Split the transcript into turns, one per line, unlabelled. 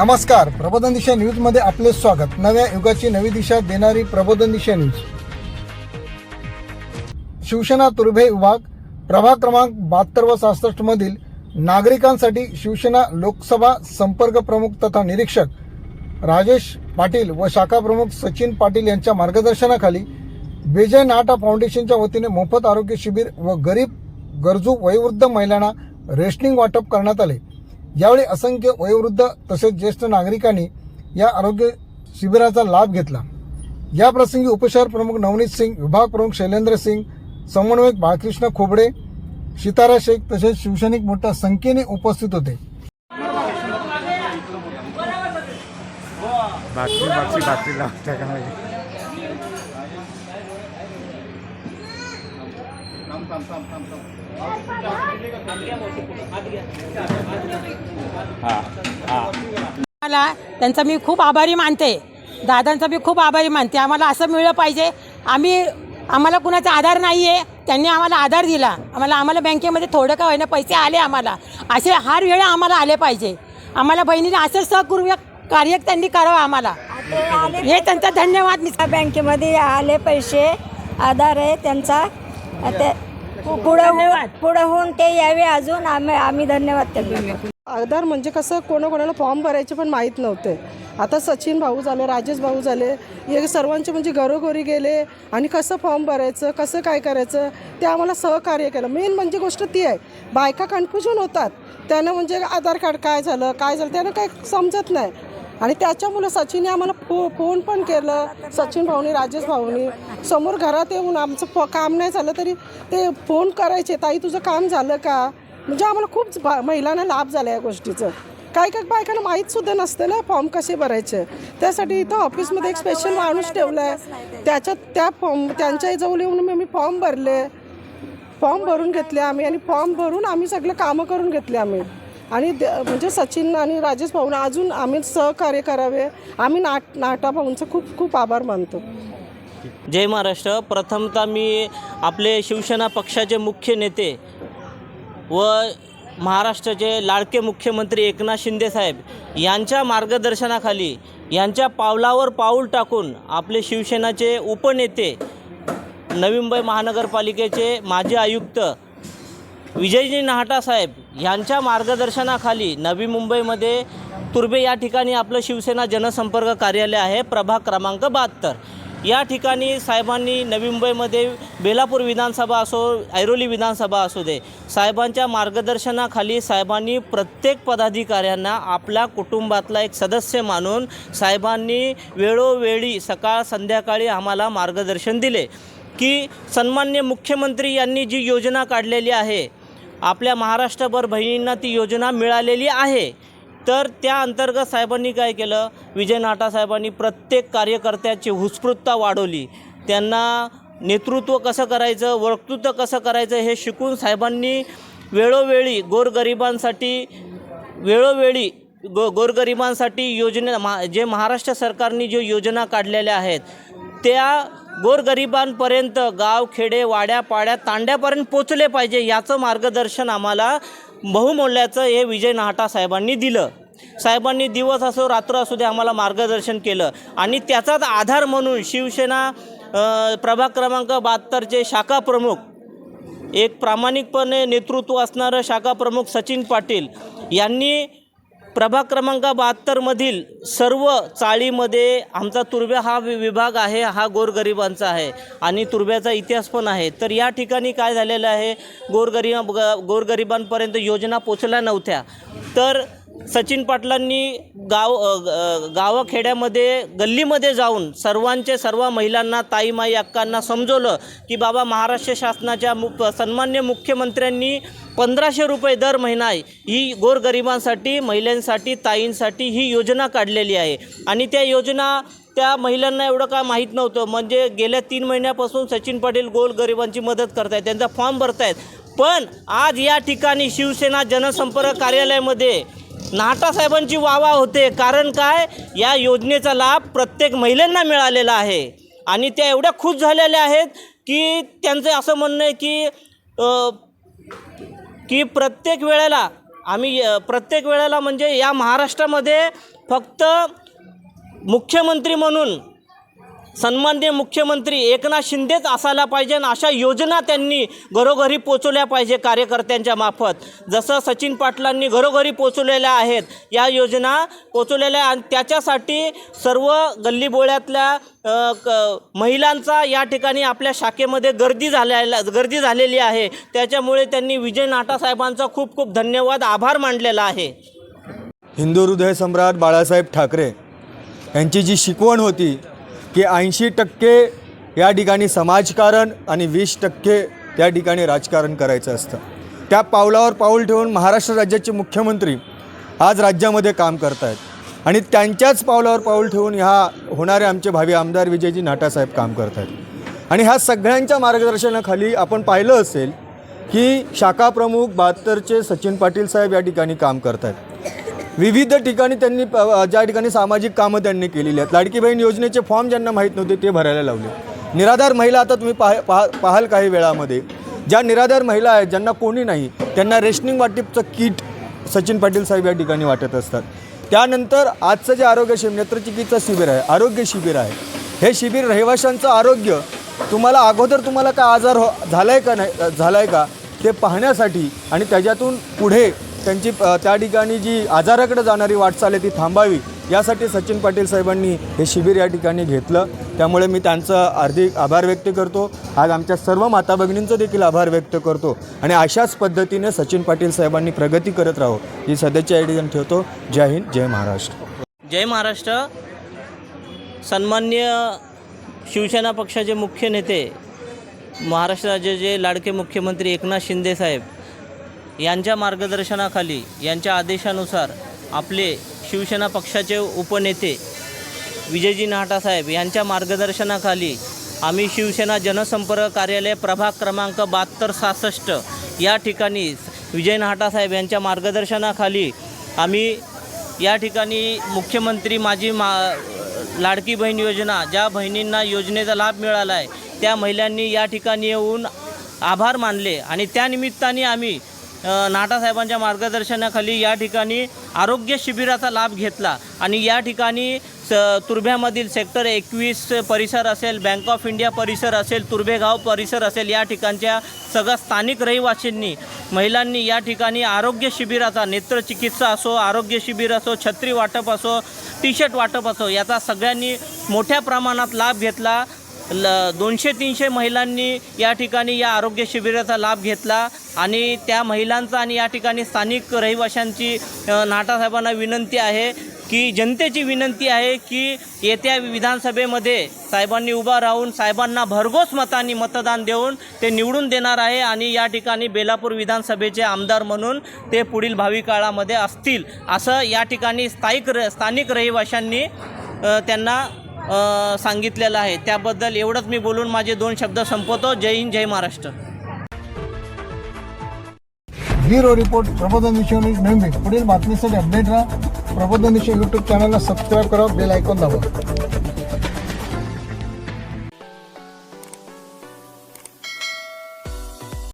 नमस्कार. प्रबोधन दिशा न्यूजमध्ये आपले स्वागत. नव्या युगाची नवी दिशा देणारी प्रबोधन दिशा न्यूज. शिवसेना तुर्भे विभाग प्रभाग क्रमांक बहात्तर व सहासष्ट मधील नागरिकांसाठी शिवसेना लोकसभा संपर्क प्रमुख तथा निरीक्षक राजेश पाटील व शाखा प्रमुख सचिन पाटील यांच्या मार्गदर्शनाखाली विजय नाटा फाउंडेशनच्या वतीने मोफत आरोग्य शिबिर व गरीब गरजू वयोवृद्ध महिलांना रेशनिंग वाटप करण्यात आले. यावेळी असंख्य वयोवृद्ध तसेच ज्येष्ठ नागरिकांनी या आरोग्य शिबिराचा लाभ घेतला. या प्रसंगी उपशहर प्रमुख नवनीत सिंग विभाग प्रमुख शैलेंद्र सिंग समन्वयक बाळकृष्ण खोबडे सितारा शेख तसेच शिवसैनिक मोठ्या संख्येने उपस्थित होते.
बातमी बातमी बातमी लावता का
मला त्यांचा मी खूप आभारी मानते. दादांचा मी खूप आभारी मानते. आम्हाला असं मिळलं पाहिजे. आम्ही आम्हाला कुणाचा आधार नाही आहे त्यांनी आम्हाला आधार दिला. आम्हाला आम्हाला बँकेमध्ये थोडं का होईना पैसे आले आम्हाला. असे हर वेळा आम्हाला आले पाहिजे. आम्हाला बहिणीने असं सहकुर्य कार्य त्यांनी करावं आम्हाला. हे त्यांचा धन्यवाद मी
बँकेमध्ये आले पैसे. आधार आहे त्यांचा. पुढं पुढं होऊन ते यावे अजून आम्ही आम्ही धन्यवाद त्यांना.
आधार म्हणजे कसं कोणाकोणाला फॉर्म भरायचे पण माहीत नव्हते. आता सचिन भाऊ झाले राजेश भाऊ झाले हे सर्वांचे म्हणजे घरोघरी गेले आणि कसं फॉर्म भरायचं कसं काय करायचं ते आम्हाला सहकार्य केलं. मेन म्हणजे गोष्ट ती आहे बायका कन्फ्युजन होतात. त्यानं म्हणजे आधार कार्ड काय झालं काय झालं त्यानं काय समजत नाही. आणि त्याच्यामुळे सचिनने आम्हाला फो फोन पण केलं. सचिन भाऊनी राजेश भाऊनी. समोर घरात येऊन आमचं फ काम नाही झालं तरी ते फोन करायचे ताई तुझं काम झालं का? म्हणजे आम्हाला खूप महिलांना लाभ झाला या गोष्टीचं. काही काही बायकांना माहीतसुद्धा नसतं ना फॉर्म कसे भरायचे. त्यासाठी इथं ऑफिसमध्ये एक स्पेशल माणूस ठेवला आहे त्याच्यात त्या फॉर्म त्यांच्या जवळ येऊन मी मी फॉर्म भरले. फॉर्म भरून घेतले आम्ही आणि फॉर्म भरून आम्ही सगळे कामं करून घेतले आम्ही. आणि द- म्हणजे सचिन आणि राजेश भाऊना अजून आम्ही सहकार्य करावे. आम्ही नाट नाटा भाऊंचं खूप खूप आभार मानतो.
जय महाराष्ट्र. प्रथमतः मी आपले शिवसेना पक्षाचे मुख्य नेते व महाराष्ट्राचे लाडके मुख्यमंत्री एकनाथ शिंदेसाहेब यांच्या मार्गदर्शनाखाली यांच्या पावलावर पाऊल टाकून आपले शिवसेनाचे उपनेते नवी मुंबई महानगरपालिकेचे माजी आयुक्त विजयजी नाहटा साहेब यांच्या मार्गदर्शनाखाली नवी मुंबईमध्ये तुर्बे या ठिकाणी आपलं शिवसेना जनसंपर्क कार्यालय आहे प्रभाग क्रमांक बहात्तर. या ठिकाणी साहेबांनी नवी मुंबईमध्ये बेलापूर विधानसभा असो ऐरोली विधानसभा असू दे साहेबांच्या मार्गदर्शनाखाली साहेबांनी प्रत्येक पदाधिकाऱ्यांना आपल्या कुटुंबातला एक सदस्य मानून साहेबांनी वेळोवेळी सकाळ संध्याकाळी आम्हाला मार्गदर्शन दिले. की सन्मान्य मुख्यमंत्री यांनी जी योजना काढलेली आहे आपल्या महाराष्ट्रभर बहिणींना ती योजना मिळालेली आहे. तर त्या अंतर्गत साहेबांनी काय केलं? विजय नाटा साहेबांनी प्रत्येक कार्यकर्त्याची उत्स्फूर्तता वाढवली. त्यांना नेतृत्व कसं करायचं वक्तृत्व कसं करायचं हे शिकून साहेबांनी वेळोवेळी गोरगरिबांसाठी वेळोवेळी गो गोरगरिबांसाठी योजने मा जे महाराष्ट्र सरकारने जे योजना काढलेल्या आहेत त्या गोरगरिबांपर्यंत गाव खेडे वाड्या पाड्या तांड्यापर्यंत पोचले पाहिजे याचं मार्गदर्शन आम्हाला बहुमूल्याचं हे विजय नाहटा साहेबांनी दिलं. साहेबांनी दिवस असो रात्र असू दे आम्हाला मार्गदर्शन केलं. आणि त्याचाच आधार म्हणून शिवसेना प्रभाग क्रमांक बहात्तरचे शाखा प्रमुख एक प्रामाणिकपणे नेतृत्व असणारं शाखा प्रमुख सचिन पाटील यांनी प्रभाग क्रमांक बहात्तरमधील सर्व चाळीमध्ये आमचा तुर्ब्या हा वि- विभाग आहे हा गोरगरिबांचा आहे आणि तुर्ब्याचा इतिहास पण आहे. तर या ठिकाणी काय झालेलं आहे? गोरगरिब ग- गोरगरिबांपर्यंत योजना पोचल्या नव्हत्या. तर सचिन पाटलांनी गाव गावखेड्यामध्ये गावाखेड्यामध्ये गल्लीमध्ये जाऊन सर्वांचे सर्व महिलांना ताईमाई अक्कांना समजवलं की बाबा महाराष्ट्र शासनाच्या मु सन्मान्य मुख्यमंत्र्यांनी पंधराशे रुपये दर महिना ही गोरगरिबांसाठी महिलांसाठी ताईंसाठी ही योजना काढलेली आहे. आणि त्या योजना त्या महिलांना एवढं काय माहीत नव्हतं? म्हणजे गेल्या तीन महिन्यापासून सचिन पाटील गोरगरिबांची मदत करतायत त्यांचा फॉर्म भरतायत. पण आज या ठिकाणी शिवसेना जनसंपर्क कार्यालयामध्ये नाटासाहेबांची वावा होते. कारण काय? या योजनेचा लाभ प्रत्येक महिलांना मिळालेला आहे. आणि त्या एवढ्या खुश झालेल्या आहेत की त्यांचं असं म्हणणं आहे की की प्रत्येक वेळेला आम्ही प्रत्येक वेळेला म्हणजे या महाराष्ट्रामध्ये फक्त मुख्यमंत्री म्हणून सन्माननीय मुख्यमंत्री एकनाथ शिंदेच असायला पाहिजे आणि अशा योजना त्यांनी घरोघरी पोचवल्या पाहिजे कार्यकर्त्यांच्या मार्फत. जसं सचिन पाटलांनी घरोघरी पोचवलेल्या आहेत या योजना पोचवलेल्या आणि त्याच्यासाठी सर्व गल्लीबोळ्यातल्या क महिलांचा या ठिकाणी आपल्या शाखेमध्ये गर्दी झालेला गर्दी झालेली आहे. त्याच्यामुळे त्यांनी विजय नाटासाहेबांचा खूप खूप धन्यवाद आभार मानलेला आहे.
हिंदू हृदय सम्राट बाळासाहेब ठाकरे यांची जी शिकवण होती की ऐंशी टक्के या ठिकाणी समाजकारण आणि वीस टक्के त्या ठिकाणी राजकारण करायचं असतं. त्या पावलावर पाऊल ठेवून महाराष्ट्र राज्याचे मुख्यमंत्री आज राज्यामध्ये काम करत आहेत आणि त्यांच्याच पावलावर पाऊल ठेवून ह्या होणारे आमचे भावी आमदार विजयजी नाटासाहेब काम करत आहेत आणि ह्या सगळ्यांच्या मार्गदर्शनाखाली आपण पाहिलं असेल की शाखा प्रमुख बहात्तरचे सचिन पाटील साहेब या ठिकाणी काम करत आहेत विविध ठिकाणी त्यांनी ज्या ठिकाणी सामाजिक कामं त्यांनी केलेली आहेत. लाडकी बहीण योजनेचे फॉर्म ज्यांना माहीत नव्हते ते भरायला लावले. निराधार महिला आता तुम्ही पाह पाह पाहाल काही वेळामध्ये. ज्या निराधार महिला आहेत ज्यांना कोणी नाही त्यांना रेशनिंग वाटिपचं किट सचिन पाटील साहेब या ठिकाणी वाटत असतात. त्यानंतर आजचं जे आरोग्य शिबिर नेत्रचिकित्सा शिबिर आहे आरोग्य शिबिर आहे. हे शिबिर रहिवाशांचं आरोग्य तुम्हाला अगोदर तुम्हाला काय आजार हो झाला आहे का नाही झाला आहे का ते पाहण्यासाठी आणि त्याच्यातून पुढे त्यांची त्या ठिकाणी जी आजाराकडे जाणारी वाटचाल आहे ती थांबावी यासाठी सचिन पाटील साहेबांनी हे शिबिर या ठिकाणी घेतलं. त्यामुळे मी त्यांचा हार्दिक आभार व्यक्त करतो. आज आमच्या सर्व माता भगिनींचं देखील आभार व्यक्त करतो. आणि अशाच पद्धतीने सचिन पाटील साहेबांनी प्रगती करत राहो ही सध्याची आयडियन ठेवतो. जय हिंद जय महाराष्ट्र.
जय महाराष्ट्र. सन्मान्य शिवसेना पक्षाचे मुख्य नेते महाराष्ट्र राज्याचे लाडके मुख्यमंत्री एकनाथ शिंदे साहेब यांच्या मार्गदर्शनाखाली यांच्या आदेशानुसार आपले शिवसेना पक्षाचे उपनेते विजयजी नाटासाहेब यांच्या मार्गदर्शनाखाली आम्ही शिवसेना जनसंपर्क कार्यालय प्रभाग क्रमांक बहात्तर सहासष्ट या ठिकाणी विजय नाटासाहेब यांच्या मार्गदर्शनाखाली आम्ही या ठिकाणी मुख्यमंत्री माझी मा लाडकी बहीण योजना ज्या बहिणींना योजनेचा लाभ मिळाला आहे त्या महिलांनी या ठिकाणी येऊन आभार मानले आणि त्यानिमित्ताने आम्ही नाटासाहेबांच्या मार्गदर्शनाखाली या ठिकाणी आरोग्य शिबिराचा लाभ घेतला आणि या ठिकाणी स तुर्भ्यामधील सेक्टर एकवीस परिसर असेल बँक ऑफ इंडिया परिसर असेल तुर्भेगाव परिसर असेल या ठिकाणच्या सगळ्या स्थानिक रहिवासींनी महिलांनी या ठिकाणी आरोग्य शिबिराचा नेत्रचिकित्सा असो आरोग्य शिबिर असो छत्री वाटप असो टी शर्ट वाटप असो याचा सगळ्यांनी मोठ्या प्रमाणात लाभ घेतला. ल दोनशे तीनशे महिलांनी या ठिकाणी या आरोग्य शिबिराचा लाभ घेतला आणि त्या महिलांचा आणि या ठिकाणी स्थानिक रहिवाशांची नाटासाहेबांना विनंती आहे की जनतेची विनंती आहे की येत्या विधानसभेमध्ये साहेबांनी उभा राहून साहेबांना भरघोस मतांनी मतदान देऊन ते निवडून देणार आहे आणि या ठिकाणी बेलापूर विधानसभेचे आमदार म्हणून ते पुढील भावी काळामध्ये असतील. असं या ठिकाणी स्थायिक र स्थानिक रहिवाशांनी त्यांना सांगितलेलं आहे. त्याबद्दल एवढंच मी बोलून माझे दोन शब्द संपवतो. जय हिंद जय महाराष्ट्र.
ब्युरो रिपोर्ट प्रबोधन विषय नेहमी. पुढील बातमीसाठी अपडेट राहा. प्रबोधन विषय यूट्यूब चॅनलला सबस्क्राईब करा. बेल ऐकून दाबा.